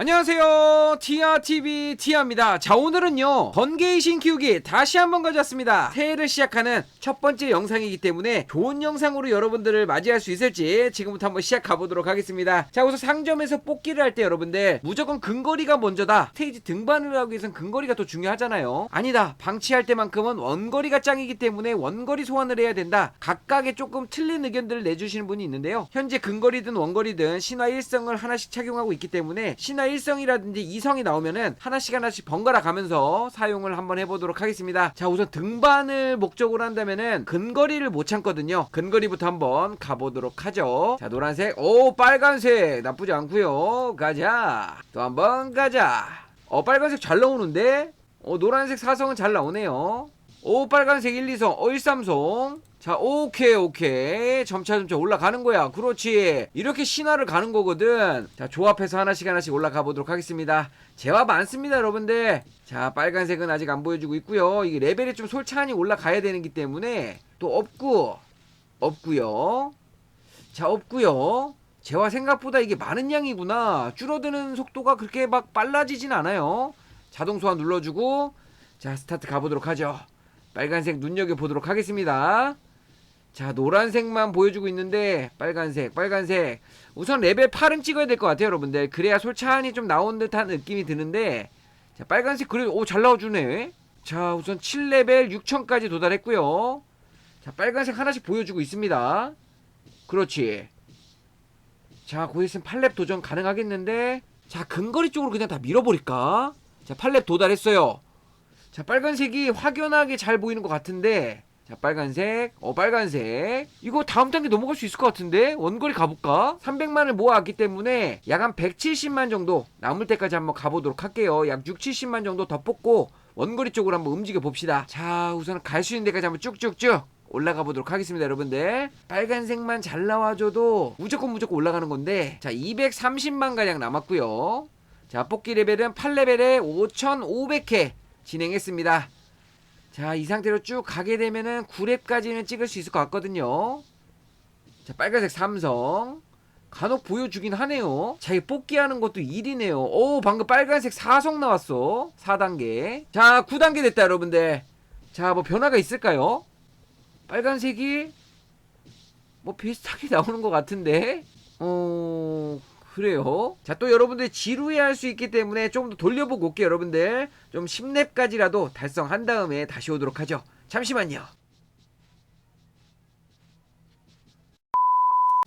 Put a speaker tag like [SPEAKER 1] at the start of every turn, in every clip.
[SPEAKER 1] 안녕하세요. 티아TV 티아입니다. 자 오늘은요. 번개이신 키우기 다시 한번 가져왔습니다. 새해를 시작하는 첫 번째 영상이기 때문에 좋은 영상으로 여러분들을 맞이할 수 있을지 지금부터 한번 시작 가보도록 하겠습니다. 자 우선 상점에서 뽑기를 할 때 여러분들 무조건 근거리가 먼저다. 스테이지 등반을 하기 위해선 근거리가 더 중요하잖아요. 아니다. 방치할 때만큼은 원거리가 짱이기 때문에 원거리 소환을 해야 된다. 각각의 조금 틀린 의견들을 내주시는 분이 있는데요. 현재 근거리든 원거리든 신화 1성을 하나씩 착용하고 있기 때문에 신화 1성이라든지 2성이 나오면은 하나씩 하나씩 번갈아 가면서 사용을 한번 해보도록 하겠습니다. 자 우선 등반을 목적으로 한다면은 근거리를 못 참거든요. 근거리부터 한번 가보도록 하죠. 자 노란색. 오 빨간색. 나쁘지 않고요. 가자. 또 한번 가자. 어 빨간색 잘 나오는데? 어 노란색 사성은 잘 나오네요 오 빨간색 1, 2성. 어 1, 3성. 자 오케이 오케이. 점차 점차 올라가는 거야. 그렇지. 이렇게 신화를 가는 거거든. 자 조합해서 하나씩 하나씩 올라가 보도록 하겠습니다. 제화 많습니다 여러분들. 자 빨간색은 아직 안 보여주고 있고요. 이게 레벨이 좀 솔찬히 올라가야 되는기 때문에 또 없고 없고요. 자 없고요. 제와 생각보다 이게 많은 양이구나. 줄어드는 속도가 그렇게 막 빨라지진 않아요. 자동 소환 눌러주고 자 스타트 가보도록 하죠 빨간색 눈여겨보도록 하겠습니다. 자 노란색만 보여주고 있는데 빨간색 빨간색. 우선 레벨 8은 찍어야 될 것 같아요 여러분들. 그래야 솔찬히 좀 나온 듯한 느낌이 드는데. 자 빨간색 그래 오잘 나와주네. 자 우선 7레벨 6000까지 도달했고요. 자 빨간색 하나씩 보여주고 있습니다. 그렇지. 자곧 있으면 8렙 도전 가능하겠는데. 자 근거리 쪽으로 그냥 다 밀어버릴까? 자 8렙 도달했어요 자 빨간색이 확연하게 잘 보이는 것 같은데 자 빨간색 어 빨간색. 이거 다음 단계 넘어갈 수 있을 것 같은데? 원거리 가볼까? 300만을 모아왔기 때문에 약 한 170만 정도 남을 때까지 한번 가보도록 할게요. 약 6, 70만 정도 더 뽑고 원거리 쪽으로 한번 움직여 봅시다. 자 우선 갈 수 있는 데까지 한번 쭉쭉쭉 올라가 보도록 하겠습니다 여러분들. 빨간색만 잘 나와줘도 무조건 무조건 올라가는 건데 자 230만 가량 남았고요. 자 뽑기 레벨은 8레벨에 5500회 진행했습니다 자, 이 상태로 쭉 가게 되면은 9렙까지는 찍을 수 있을 것 같거든요. 자, 빨간색 삼성. 간혹 보여주긴 하네요. 자, 이 뽑기 하는 것도 일이네요. 오, 방금 빨간색 4성 나왔어. 4단계. 자, 9단계 됐다, 여러분들. 자, 뭐 변화가 있을까요? 빨간색이 뭐 비슷하게 나오는 것 같은데. 어, 그래요. 자, 또 여러분들 지루해 할 수 있기 때문에 조금 더 돌려보고 올게요, 여러분들. 좀 10렙까지라도 달성한 다음에 다시 오도록 하죠. 잠시만요.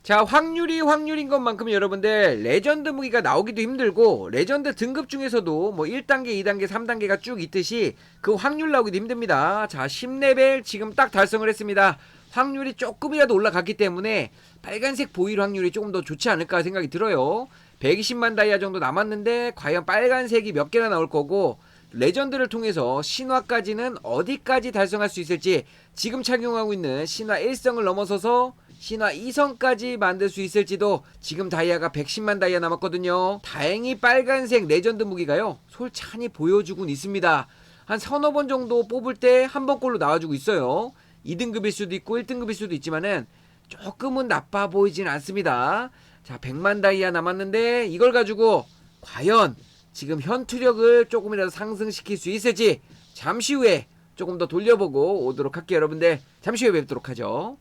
[SPEAKER 1] 자, 확률이 확률인 것만큼 여러분들 레전드 무기가 나오기도 힘들고 레전드 등급 중에서도 뭐 1단계, 2단계, 3단계가 쭉 있듯이 그 확률 나오기도 힘듭니다. 자, 10레벨 지금 딱 달성을 했습니다. 확률이 조금이라도 올라갔기 때문에 빨간색 보일 확률이 조금 더 좋지 않을까 생각이 들어요. 120만 다이아 정도 남았는데 과연 빨간색이 몇 개나 나올 거고 레전드를 통해서 신화까지는 어디까지 달성할 수 있을지 지금 착용하고 있는 신화 1성을 넘어서서 신화 2성까지 만들 수 있을지도 지금 다이아가 110만 다이아 남았거든요. 다행히 빨간색 레전드 무기가요. 솔찬히 보여주곤 있습니다. 한 서너 번 정도 뽑을 때 한 번꼴로 나와주고 있어요. 2등급일 수도 있고 1등급일 수도 있지만은 조금은 나빠 보이진 않습니다. 자, 100만 다이아 남았는데 이걸 가지고 과연 지금 현투력을 조금이라도 상승시킬 수 있을지 잠시 후에 조금 더 돌려보고 오도록 할게요, 여러분들. 잠시 후에 뵙도록 하죠.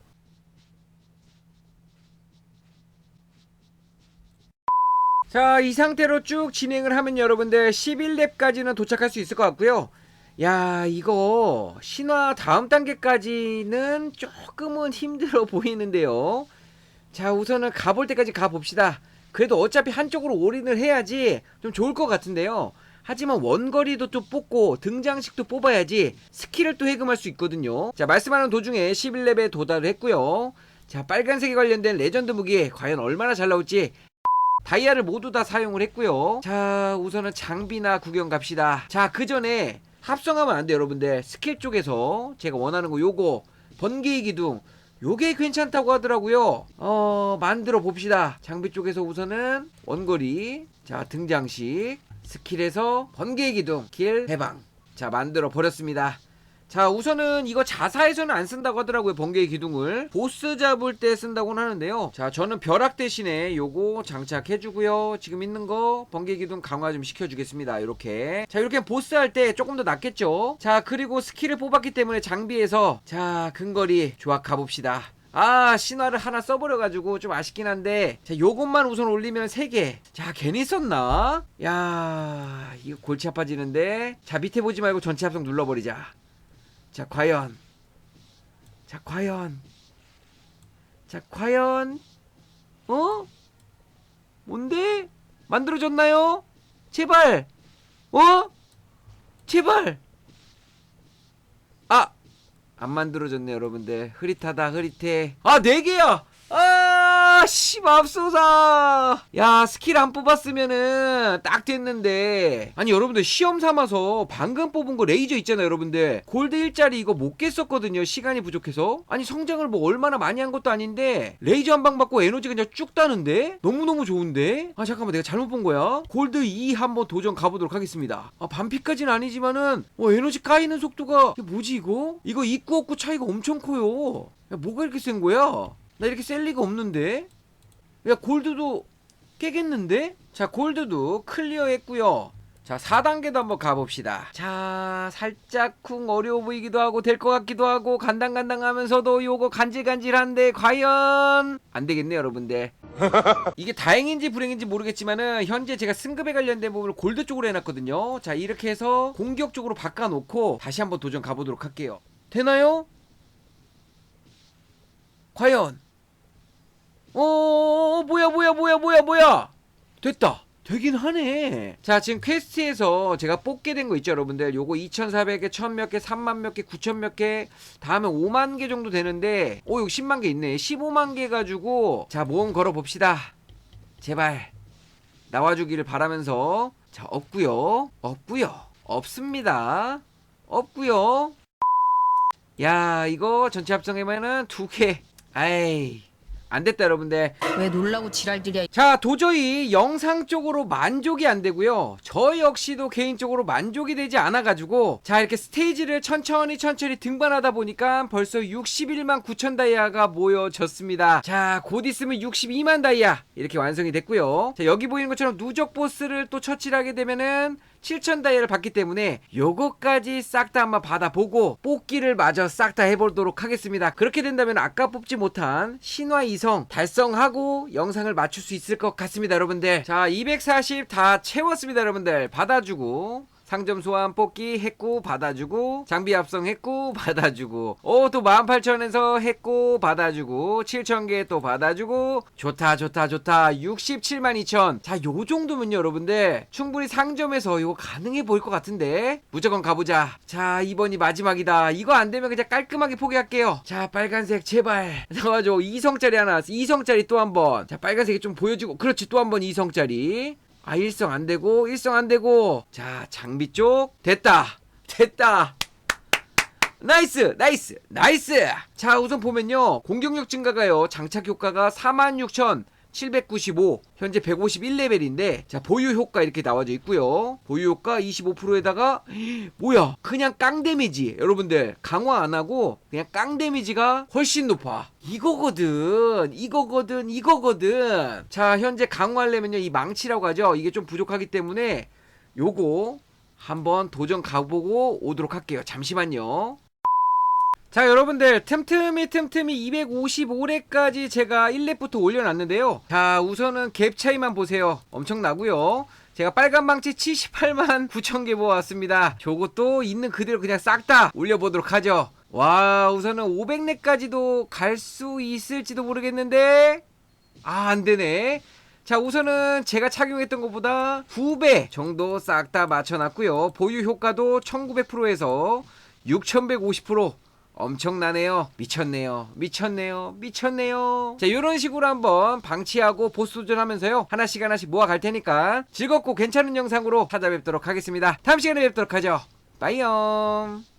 [SPEAKER 1] 자, 이 상태로 쭉 진행을 하면 여러분들 11렙까지는 도착할 수 있을 것 같고요. 야, 이거 신화 다음 단계까지는 조금은 힘들어 보이는데요. 자, 우선은 가볼 때까지 가봅시다. 그래도 어차피 한쪽으로 올인을 해야지 좀 좋을 것 같은데요. 하지만 원거리도 또 뽑고 등장식도 뽑아야지 스킬을 또 해금할 수 있거든요. 자, 말씀하는 도중에 11렙에 도달을 했고요. 자, 빨간색에 관련된 레전드 무기 과연 얼마나 잘 나올지 다이아를 모두 다 사용을 했고요. 자, 우선은 장비나 구경 갑시다. 자, 그 전에 합성하면 안 돼요, 여러분들. 스킬 쪽에서 제가 원하는 거 요거 번개의 기둥 요게 괜찮다고 하더라고요. 어, 만들어 봅시다. 장비 쪽에서 우선은 원거리, 자, 등장식, 스킬에서 번개의 기둥, 길, 해방. 자, 만들어 버렸습니다. 자 우선은 이거 자사에서는 안 쓴다고 하더라고요 번개의 기둥을. 보스 잡을 때 쓴다고는 하는데요. 자 저는 벼락 대신에 요거 장착해주고요. 지금 있는 거 번개 기둥 강화 좀 시켜주겠습니다 이렇게. 자 이렇게 보스 할 때 조금 더 낫겠죠? 자 그리고 스킬을 뽑았기 때문에 장비에서 자 근거리 조합 가봅시다. 아 신화를 하나 써버려가지고 좀 아쉽긴 한데 자 요것만 우선 올리면 3개. 자 괜히 썼나? 야 이거 골치 아파지는데. 자 밑에 보지 말고 전체 합성 눌러버리자 자 과연 자 과연 자 과연 어? 뭔데? 만들어졌나요? 제발 어? 제발 아! 안 만들어졌네 여러분들 흐릿하다 흐릿해 아 4개야 아 씨맙소사. 야 스킬 안 뽑았으면은 딱 됐는데. 아니 여러분들 시험 삼아서 방금 뽑은 거 레이저 있잖아요 여러분들. 골드 1짜리 이거 못 깼었거든요 시간이 부족해서. 아니 성장을 뭐 얼마나 많이 한 것도 아닌데 레이저 한 방 받고 에너지가 그냥 쭉 따는데? 너무너무 좋은데? 아 잠깐만 내가 잘못 본 거야. 골드 2 한번 도전 가보도록 하겠습니다. 아 반피까지는 아니지만은 어, 에너지 까이는 속도가 이게 뭐지 이거? 이거 있고 없고 차이가 엄청 커요. 야 뭐가 이렇게 센 거야 나 이렇게 셀 리가 없는데? 야 골드도 깨겠는데? 자 골드도 클리어 했고요. 자 4단계도 한번 가봅시다. 자 살짝 쿵 어려워 보이기도 하고 될 것 같기도 하고 간당간당 하면서도 요거 간질간질한데 과연 안 되겠네 여러분들. 이게 다행인지 불행인지 모르겠지만은 현재 제가 승급에 관련된 부분을 골드 쪽으로 해놨거든요. 자 이렇게 해서 공격 쪽으로 바꿔놓고 다시 한번 도전 가보도록 할게요. 되나요? 과연 어 뭐야 뭐야 뭐야 뭐야 뭐야? 됐다. 되긴 하네. 자 지금 퀘스트에서 제가 뽑게 된 거 있죠 여러분들? 요거 2400개 1000몇 개 3만 몇 개 9000몇개 다음에 5만 개 정도 되는데 오 여기 10만 개 있네. 15만 개 가지고 자 모험 걸어 봅시다. 제발. 나와주기를 바라면서. 자 없구요. 없구요. 없습니다. 없구요. 야 이거 전체 합성해면은 두 개. 아이 안 됐다 여러분들.
[SPEAKER 2] 왜 놀라고 지랄들이야.
[SPEAKER 1] 자 도저히 영상 쪽으로 만족이 안 되고요. 저 역시도 개인적으로 만족이 되지 않아 가지고 자 이렇게 스테이지를 천천히 천천히 등반하다 보니까 벌써 61만 9천 다이아가 모여졌습니다. 자 곧 있으면 62만 다이아 이렇게 완성이 됐고요. 자 여기 보이는 것처럼 누적 보스를 또 처치를 하게 되면은 7천 다이아를 받기 때문에 요거까지 싹 다 한번 받아보고 뽑기를 마저 싹 다 해보도록 하겠습니다. 그렇게 된다면 아까 뽑지 못한 신화 이성 달성하고 영상을 맞출 수 있을 것 같습니다 여러분들. 자 240 다 채웠습니다 여러분들. 받아주고 상점 소환 뽑기 했고 받아주고 장비 합성 했고 받아주고. 오또 18,000에서 했고 받아주고 7,000개 또 받아주고. 좋다 좋다 좋다. 67만 2천. 자 요 정도면 여러분들. 충분히 상점에서 이거 가능해 보일 것 같은데. 무조건 가보자. 자 이번이 마지막이다. 이거 안되면 그냥 깔끔하게 포기할게요. 자 빨간색 제발. 나와줘. 2성짜리 하나 왔어. 2성짜리 또 한번. 자 빨간색이 좀 보여주고. 그렇지 또 한 번 2성짜리 아 1성 안 되고 1성 안 되고. 자 장비 쪽. 됐다. 됐다. 나이스 나이스 나이스. 자 우선 보면요. 공격력 증가가요. 장착 효과가 46,795 현재 151레벨인데 자 보유 효과 이렇게 나와져 있고요. 보유 효과 25%에다가 뭐야 그냥 깡 데미지. 여러분들 강화 안 하고 그냥 깡 데미지가 훨씬 높아. 이거거든 이거거든 이거거든. 자 현재 강화하려면요 이 망치라고 하죠. 이게 좀 부족하기 때문에 요거 한번 도전 가보고 오도록 할게요. 잠시만요 자 여러분들 틈틈이 틈틈이 255렙까지 제가 1렙부터 올려놨는데요. 자 우선은 갭 차이만 보세요. 엄청나고요. 제가 빨간 망치 78만 9천개 모았습니다. 저것도 있는 그대로 그냥 싹 다 올려보도록 하죠. 와 우선은 500렙까지도 갈 수 있을지도 모르겠는데 아 안되네. 자 우선은 제가 착용했던 것보다 2배 정도 싹 다 맞춰놨고요. 보유 효과도 1900%에서 6150% 엄청나네요. 미쳤네요. 미쳤네요. 미쳤네요. 자, 이런 식으로 한번 방치하고 보스 도전하면서요. 하나씩 하나씩 모아 갈 테니까 즐겁고 괜찮은 영상으로 찾아뵙도록 하겠습니다. 다음 시간에 뵙도록 하죠. 빠이염.